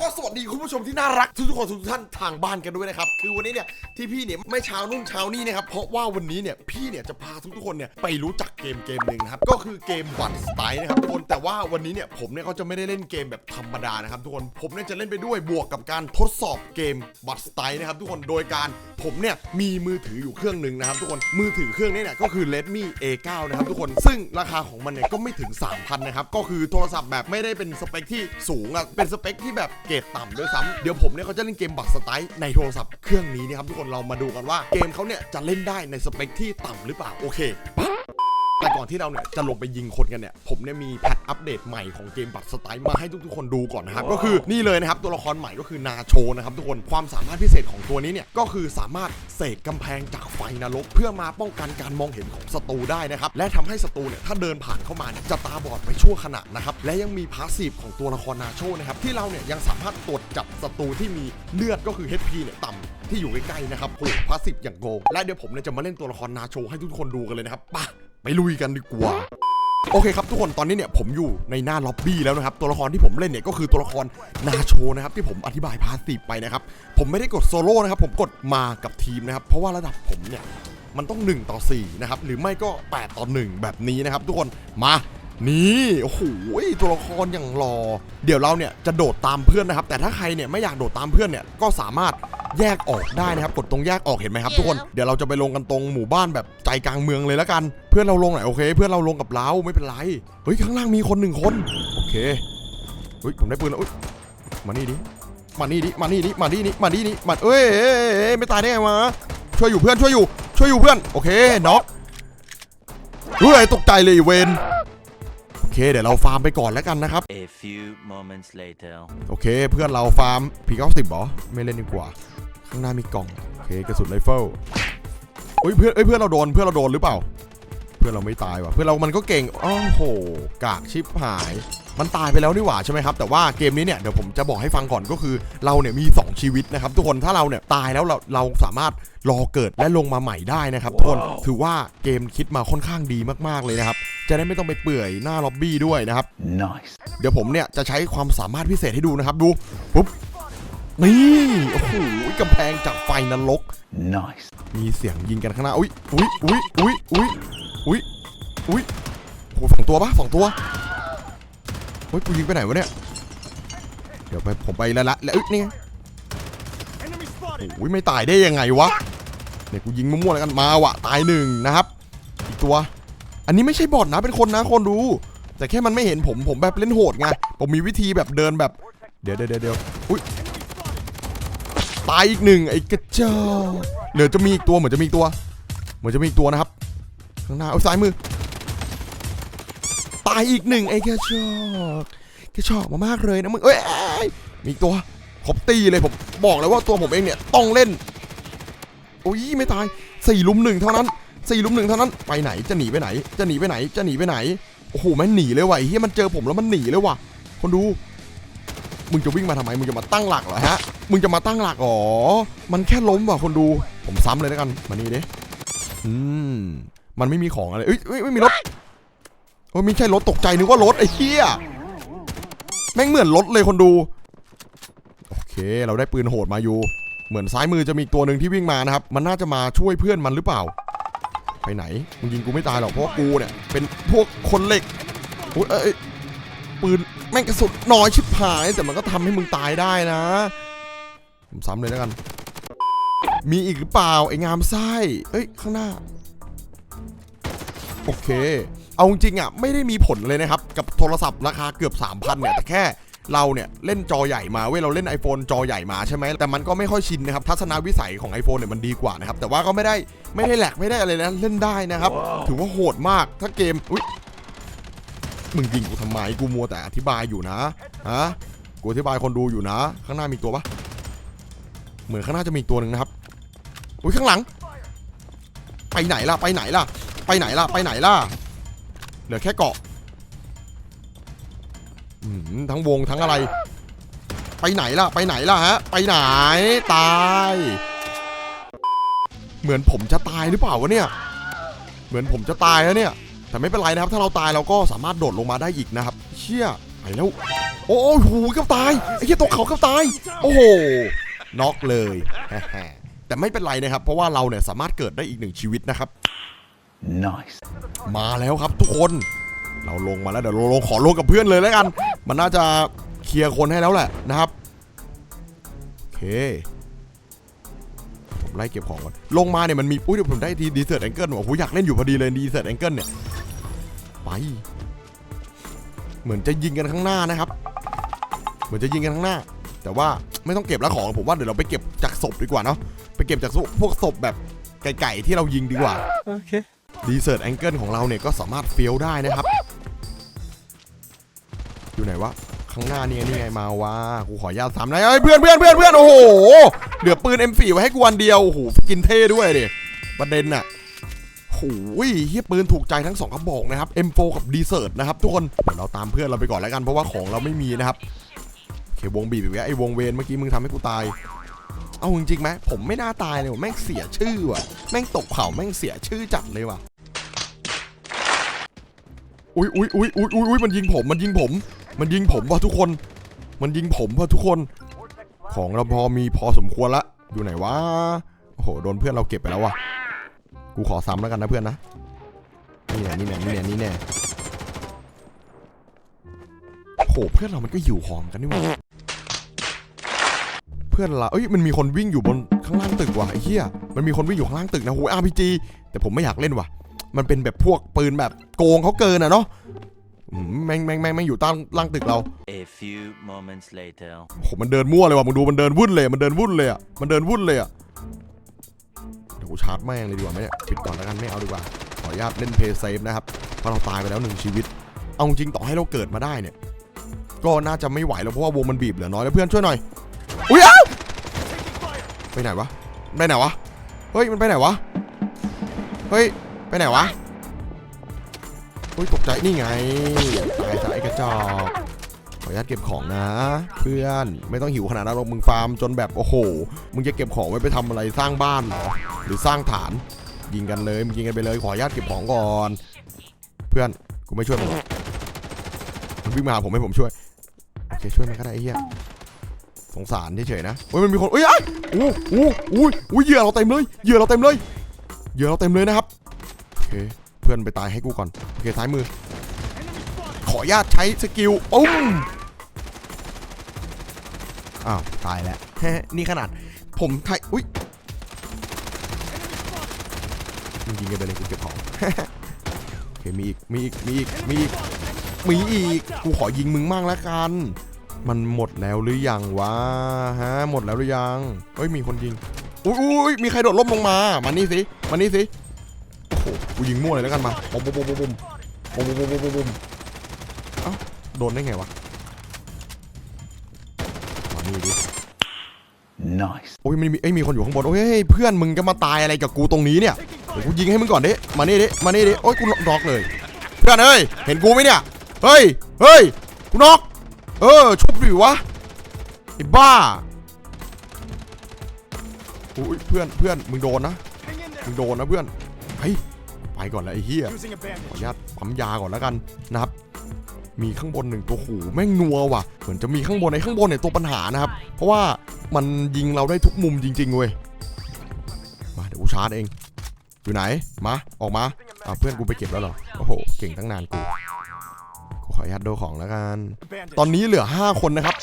ก็สวัสดีคุณผู้ชมที่น่ารักทุกๆคนทุกท่านทางบ้านกันด้วยนะครับคือวันนี้เนี่ยที่พี่เนี่ยไม่เช้านู่นเช้านี่นะครับเพราะว่าวันนี้เนี่ยพี่เนี่ยจะพาทุกๆคนเนี่ยไปรู้จักเกมเกมหนึ่งนะครับก็คือเกมบัตสไตล์นะครับทุกคนแต่ว่าวันนี้เนี่ยผมเนี่ยก็จะไม่ได้เล่นเกมแบบธรรมดานะครับทุกคนผมเนี่ยจะเล่นไปด้วยบวกกับการทดสอบเกมบัตสไตล์นะครับทุกคนโดยการผมเนี่ยมีมือถืออยู่เครื่องหนึ่งนะครับทุกคนมือถือเครื่องนี้เนี่ยก็คือ Redmi A9 นะครับทุกคนซึ่งราคาของมันเนี่ยก็ไม่ถึง 3,000นะครับก็คือโทรศัพท์แบบไม่ได้เป็นสเปคที่สูงอะเป็นสเปคที่แบบเกรดต่ำด้วยซ้ำเดี๋ยวผมเนี่ยเขาจะเล่นเกมบัตสไตล์ในโทรศัพท์เครื่องนี้นะครับทุกคนเรามาดูกันว่าเกมเขาเนี่ยจะเล่นได้ในสเปคที่ต่ำหรือเปล่าโอเคไป แต่ก่อนที่เราเนี่ยจะลงไปยิงคนกันเนี่ย ผมเนี่ยมีแพทอัปเดตใหม่ของเกมบัตรสไตล์มาให้ทุกๆคนดูก่อนนะครับ ก็คือนี่เลยนะครับ ตัวละครใหม่ก็คือนาโชนะครับทุกคนความสามารถพิเศษของตัวนี้เนี่ย ก็คือสามารถเสกกำแพงจากไฟนรก เพื่อมาป้องกันการมองเห็นของศัตรูได้นะครับ และทำให้ศัตรูเนี่ย ถ้าเดินผ่านเข้ามาเนี่ยจะตาบอดไปชั่วขณะนะครับ และยังมีพาสซีฟของตัวละครนาโชนะครับที่เราเนี่ยยังสามารถตรวจจับศัตรูที่มีเลือดก็คือ HP เนี่ยต่ำที่อยู่ใกล้ๆนะครับโอ้พาสซีฟอย่างโกงและเดี๋ยวผมเนี่ยจะมาเล่นตัวละครนาโชให้ทุกคนดูกันเลยนะครับไป ไปลุยกันดีกว่าโอเคครับทุกคนตอนนี้เนี่ยผมอยู่ในหน้าล็อบบี้แล้วนะครับตัวละครที่ผมเล่นเนี่ยก็คือตัวละครนาโชนะครับที่ผมอธิบายพาสซีฟไปนะครับผมไม่ได้กดโซโล่นะครับผมกดมากับทีมนะครับเพราะว่าระดับผมเนี่ยมันต้อง 1 ต่อ4นะครับหรือไม่ก็ 8 ต่อ 1 แบบนี้นะครับทุกคนมา นี่โอ้โหตัวละครอย่างรอเดี๋ยวเราเนี่ยจะโดดตามเพื่อนนะครับ แต่ถ้าใครเนี่ยไม่อยากโดดตามเพื่อนเนี่ยก็สามารถแยกออกได้นะครับ กดตรงแยกออกเห็นไหมครับทุกคนเดี๋ยวเราจะไปลงกันตรงหมู่บ้านแบบใจกลางเมืองเลยแล้วกัน เพื่อนเราลงไหนโอเค เพื่อนเราลงกับเราไม่เป็นไรเฮ้ยข้างล่างมีคนหนึ่งคนโอเคเฮ้ยผมได้ปืนแล้วอุ๊ยมานี่ดิมานี่ดิมานี่ดิมานี่ดิมานี่ดิมาเอ้ยเอ้ยเอ้ยไม่ตายได้ไงวะช่วยอยู่เพื่อนช่วยอยู่ ช่วยอยู่เพื่อนโอเคน็อกเฮ้ยตกใจเลยไอ้เวนโอ เคเดี๋ยวเราฟาร์มไปก่อนแล้วกันนะครับ A few moments later. โอเค เพื่อนเราฟาร์มพีเก้าสิบหรอ ไม่เล่นดีกว่า ข้างหน้ามีกล่องโอเคกระสุนไรเฟิลเฮ้ยเพื่อนเอ้ยเพื่อนเราโดนเพื่อนเราโดนหรือเปล่า เพื่อนเราไม่ตายว่ะเพื่อนเรามันก็เก่งโอ้โหกากชิปหาย มันตายไปแล้วนี่หว่าใช่ไหมครับแต่ว่าเกมนี้เนี่ยเดี๋ยวผมจะบอกให้ฟังก่อนก็คือเราเนี่ยมี 2 ชีวิตนะครับทุกคนถ้าเราเนี่ยตายแล้วเราเราสามารถรอเกิดและลงมาใหม่ได้นะครับทุกคนถือว่าเกมคิดมาค่อนข้างดีมากๆเลยนะครับจะได้ไม่ต้องไปเปื่อยหน้าล็อบบี้ด้วยนะครับ Nice. เดี๋ยวผมเนี่ยจะใช้ความสามารถพิเศษให้ดูนะครับดูปุ๊บนี่โอ้โหกำแพงจากไฟนรก Nice. มีเสียงยิงกันข้างหน้าอุ้ยอุ้ยอุ้ยอุ้ยอุ้ยอุ้ยอุ้ยโหสองตัวปะสองตัว เฮ้ยกูยิงไปไหนวะเนี่ย เดี๋ยวไปผมไปแล้วละแล้วอึ๊ยนี่ไงโอ้ยไม่ตายได้ยังไงวะเนี่ยกูยิงมั่วๆแล้วกันมาวะตายหนึ่งนะครับ อีกตัว อันนี้ไม่ใช่บอทนะเป็นคนนะคนดู แต่แค่มันไม่เห็นผมผมแบบเล่นโหดไงผมมีวิธีแบบเดินแบบ เดี๋ยวเดี๋ยวเดี๋ยวอุ้ยตายอีกหนึ่งไอ้กระจอกเหลือจะมีอีกตัวเหมือนจะมีอีกตัว เหมือนจะมีอีกตัวนะครับข้างหน้าเอาซ้ายมือ ตายอีกหนึ่งไอ้แกระจอกกระจอกมามากเลยนะมึงเอ้ยมีตัวครบตีเลยผมบอกเลยว่าตัวผมเองเนี่ยต้องเล่นโอ้ยไม่ตายสี่ลุมหนึ่งเท่านั้นสี่ลุมหนึ่งเท่านั้นไปไหนจะหนีไปไหน จะหนีไปไหนจะหนีไปไหนโอ้โหแม่งหนีเลยว่ะเฮียมันเจอผมแล้วมันหนีเลยว่ะ คนดูมึงจะวิ่งมาทำไมมึงจะมาตั้งหลักเหรอฮะมึงจะมาตั้งหลักอ๋อมันแค่ล้มว่ะคนดู ผมซ้ำเลยแล้วกันมานี่ดิอืมมันไม่มีของอะไรเอ้ยเอ้ยไม่มีรถ โอ้ยไม่ใช่รถตกใจนึกว่ารถไอ้เหี้ยแม่งเหมือนรถเลยคนดู โอเค เราได้ปืนโหดมาอยู่ เหมือนซ้ายมือจะมีตัวหนึ่งที่วิ่งมานะครับ มันน่าจะมาช่วยเพื่อนมันหรือเปล่า ไปไหนมึงยิงกูไม่ตายหรอกเพราะว่ากูเนี่ย เป็นพวกคนเหล็กอุ้ยเอ้ยปืนแม่งกระสุนน้อยชิบหาย แต่มันก็ทำให้มึงตายได้นะผมซ้ำเลยแล้วกัน มีอีกหรือเปล่าไอ้งามไส้เอ้ยข้างหน้า โอเค เอาจริงๆอะไม่ได้มีผลเลยนะครับ กับโทรศัพท์ราคาเกือบ 3,000เนี่ยแต่แค่เราเนี่ยเล่นจอใหญ่มาเว้ยเราเล่น iPhone จอใหญ่มาใช่ไหมแต่มันก็ไม่ค่อยชินนะครับทัศนวิสัยของ iPhone เนี่ยมันดีกว่านะครับแต่ว่าก็ไม่ได้ไม่ได้แหลกไม่ได้อะไรนะเล่นได้นะครับ ถือว่าโหดมากถ้าเกมอุ้ยมึงยิงกูทำไมกูมัวแต่อธิบายอยู่นะฮะกูอธิบายคนดูอยู่นะ ข้างหน้ามีอีกตัวปะเหมือนข้างหน้าจะมีอีกตัวหนึ่งนะครับอุ้ยข้างหลัง ไปไหนล่ะไปไหนล่ะ ไปไหนล่ะไปไหนล่ะ เหลือแค่เกาะทั้งวงทั้งอะไร ไปไหนล่ะ ไปไหนล่ะฮะ ไปไหนตาย เหมือนผมจะตายหรือเปล่าวะเนี่ย เหมือนผมจะตายแล้วเนี่ย แต่ไม่เป็นไรนะครับ ถ้าเราตายเราก็สามารถโดดลงมาได้อีกนะครับ เชี่ยไปแล้ว โอ้โหเกือบตายไอ้เหี้ยตกเขาเกือบตาย โอ้โหน็อกเลย แต่ไม่เป็นไรนะครับ เพราะว่าเราเนี่ยสามารถเกิดได้อีกหนึ่งชีวิตนะครับ Nice. มาแล้วครับทุกคน เราลงมาแล้วเดี๋ยวเราลงขอลงกับเพื่อนเลยแล้วกัน มันน่าจะเคลียร์คนให้แล้วแหละนะครับโอเคผมไล่เก็บของก่อนลงมาเนี่ยมันมีอุ้ยเดี๋ยวผมได้ทีดีเซอร์แองเกิลโอ้โหอยากเล่นอยู่พอดีเลยดีเซอร์แองเกิลเนี่ยไป เหมือนจะยิงกันข้างหน้านะครับ เหมือนจะยิงกันข้างหน้า แต่ว่าไม่ต้องเก็บแล้วของผมว่าเดี๋ยวเราไปเก็บจากศพดีกว่าเนาะไปเก็บจากพวกศพแบบไก่ๆที่เรายิงดีกว่า Okay. ดีเซอร์ตแองเกิลของเราเนี่ยก็สามารถเฟี้ยวได้นะครับ อยู่ไหนวะข้างหน้านี่นี่ไงมาวะกูขอญาตสามนะเอ้ยเพื่อนเพื่อนเพื่อนเพื่อนโอ้โหเหลือปืน M4 ไว้ให้กูอันเดียวโอ้โหกินเท่ด้วยดิประเด็นน่ะโอ้ยเฮียปืนถูกใจทั้งสองกระบอกนะครับ M4 กับดีเซอร์ตนะครับทุกคนเดี๋ยวเราตามเพื่อนเราไปก่อนแล้วกันเพราะว่าของเราไม่มีนะครับโอเควงบีบอีกแล้วไอ้วงเวนเมื่อกี้มึงทำให้กูตาย เอาจริงๆไหมผมไม่น่าตายเลยว่ะแม่งเสียชื่อว่ะแม่งตกเขาแม่งเสียชื่อจัดเลยว่ะอุ้ยอุ้ยอุ้ยอุ้ยอุ้ยอุ้ยมันยิงผมมันยิงผม มันยิงผมว่ะทุกคน มันยิงผมว่ะทุกคน ของเราพอมีพอสมควรละอยู่ไหนวะโอ้โหโดนเพื่อนเราเก็บไปแล้วว่ะกูขอซ้ำแล้วกันนะเพื่อนนะนี่แน่นี่แน่นี่แน่นี่แน่โอ้โหเพื่อนเรามันก็หิวหอมกันนี่หว่า พื่อนเราเอ้ยมันมีคนวิ่งอยู่บนข้างล่างตึกว่ะไอ้เหี้ยมันมีคนวิ่งอยู่ข้างล่างตึกนะโหอาร์พีจีแต่ผมไม่อยากเล่นว่ะ มันเป็นแบบพวกปืนแบบโกงเขาเกินอะเนาะอืมแม่งแม่งแม่งแม่งอยู่ใต้ล่างตึกเรา A few moments later. โอ้โหมันเดินมั่วเลยว่ะมึงดูมันเดินวุ่นเลยมันเดินวุ่นเลยอะมันเดินวุ่นเลยอะเดี๋ยวกูชาร์จแม่งเลยดีกว่าไหมเนี่ยปิดก่อนแล้วกันไม่เอาดีกว่าขออนุญาตเล่นเพย์เซฟนะครับเพราะเราตายไปแล้วหนึ่งชีวิต เอาจริงต่อให้เราเกิดมาได้เนี่ย ก็น่าจะไม่ไหวแล้วเพราะว่าวงมันบีบเหลือน้อยแล้วเพื่อนช่วยหน่อยอุ้ยเอ้า ไปไหนวะไปไหนวะเฮ้ยมันไปไหนวะเฮ้ยไปไหนวะเฮ้ยตกใจนี่ไงตายซะไอ้กระจอกขออนุญาตเก็บของนะ เพื่อนไม่ต้องหิวขนาดนั้นหรอกมึงฟาร์มจนแบบโอ้โหมึงจะเก็บของไว้ไปทำอะไรสร้างบ้านหรอหรือสร้างฐานยิงกันเลยมึงยิงกันไปเลยขออนุญาตเก็บของก่อน เพื่อนกูไม่ช่วยมึงมันวิ่งมาหาผมให้ผมช่วยโอเคช่วยมันก็ได้ไอ้เหี้ย งสารเฉยๆนะเฮ้ยมันมีคนเอ้ยไอ้ยอู้อู้อู้อู้เหยื่อเราเต็มเลยเหยื่อเราเต็มเลยเหยื่อเราเต็มเลยนะครับโอเคเพื่อนไปตายให้กูก่อนโอเคซ้ายมือ ขออนุญาตใช้สกิลปุ้มอ้าวตายแล้วนี่ขนาด ผมไทยอุ้ยมึงยิงกันไปเลยกูเก็บของโอเคมีอีกมีอีกมีอีกมีอีกมีอีกกูขอยิงมึงมั่งละกัน มันหมดแล้วหรือยังวะฮะหมดแล้วหรือยังเฮ้ยมีคนยิงอุ้ยอุ้ยมีใครโดดล่มลงมามานี่สิมานี่สิโอ้โหกูยิงมั่วเลยแล้วกันมาบุ้มบุ้มบุ้มบุ้มบุ้มบุ้มบุ้มบุ้มบุ้มโดนได้ไงวะมานี่ดิ Nice. โอ้ยมันมีเอ้ยมีคนอยู่ข้างบนโอ้ยเฮ้ยเพื่อนมึงจะมาตายอะไรกับกูตรงนี้เนี่ยเดี๋ยวกูยิงให้มึงก่อนดิมานี่ดิมานี่ดิโอ้ยกูน็อกเลย เพื่อนเอ้ยเห็นกูไหมเนี่ยเฮ้ยเฮ้ยกูน็อก เออชุบดิวะไอ้บ้าโอ้ยเพื่อนเพื่อนมึงโดนนะมึงโดนนะเพื่อนเฮ้ยไปก่อนแล้วไอ้เหี้ยขออนุญาตปั๊มยาก่อนแล้วกันนะครับ มีข้างบนหนึ่งตัวหูแม่งนัวว่ะเหมือนจะมีข้างบนไอ้ข้างบนเนี่ยตัวปัญหานะครับ เพราะว่ามันยิงเราได้ทุกมุมจริงๆเว้ยมาเดี๋ยวกูชาร์จเองอยู่ไหนมาออกมาอ่าเพื่อนกูไปเก็บแล้วเหรอโอ้โหเก่งตั้งนานกู ญาตโดของแล้วกัน ตอนนี้เหลือ 5 คนนะครับ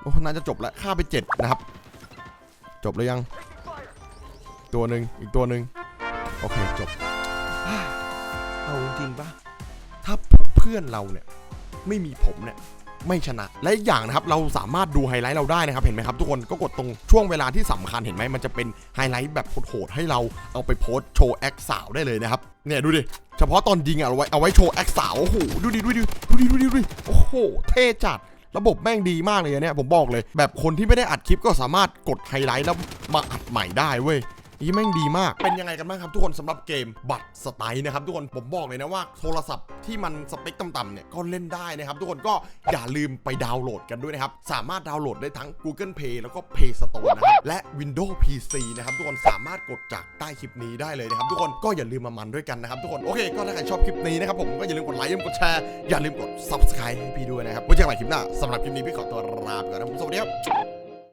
โอ้น่าจะจบแล้วฆ่าไป 7 นะครับ จบแล้วยัง ตัวหนึ่งอีกตัวหนึ่งโอเคจบ เอาจริงๆปะถ้าเพื่อนเราเนี่ย ไม่มีผมเนี่ย ไม่ชนะ และอีกอย่างนะครับเราสามารถดูไฮไลท์เราได้นะครับเห็นไหมครับทุกคนก็กดตรงช่วงเวลาที่สำคัญเห็นไหมมันจะเป็นไฮไลท์แบบโหดๆให้เราเอาไปโพสโชว์แอคสาวได้เลยนะครับเนี่ยดูดิเฉพาะตอนยิงอะเอาไว้เอาไว้โชว์แอคสาวโอ้โหดูดิดูดิดูดิดูดิดูดิโอ้โหเท่จัดระบบแม่งดีมากเลยเนี่ยผมบอกเลย แบบคนที่ไม่ได้อัดคลิปก็สามารถกดไฮไลท์แล้วมาอัดใหม่ได้เว้ย นี่แม่งดีมาก เป็นยังไงกันบ้างครับทุกคนสำหรับเกมบัตรสไตล์นะครับทุกคนผมบอกเลยนะว่าโทรศัพท์ที่มันสเปคต่ำๆเนี่ยก็เล่นได้นะครับทุกคนก็อย่าลืมไปดาวน์โหลดกันด้วยนะครับ สามารถดาวน์โหลดได้ทั้ง Google Play แล้วก็ Play Store นะครับและ Windows PC นะครับทุกคนสามารถกดจากใต้คลิปนี้ได้เลยนะครับทุกคนก็อย่าลืมมามันด้วยกันนะครับทุกคนโอเคก็ถ้าใครชอบคลิปนี้นะครับผมก็อย่าลืมกดไลค์อย่าลืมกดแชร์อย่าลืมกด Subscribe ให้พี่ด้วยนะครับไว้เจอกันใหม่คลิปหน้าสำหรับคลิปนี้พี่ขอตัวลาไปก่อนนะผมสวัสดีครับ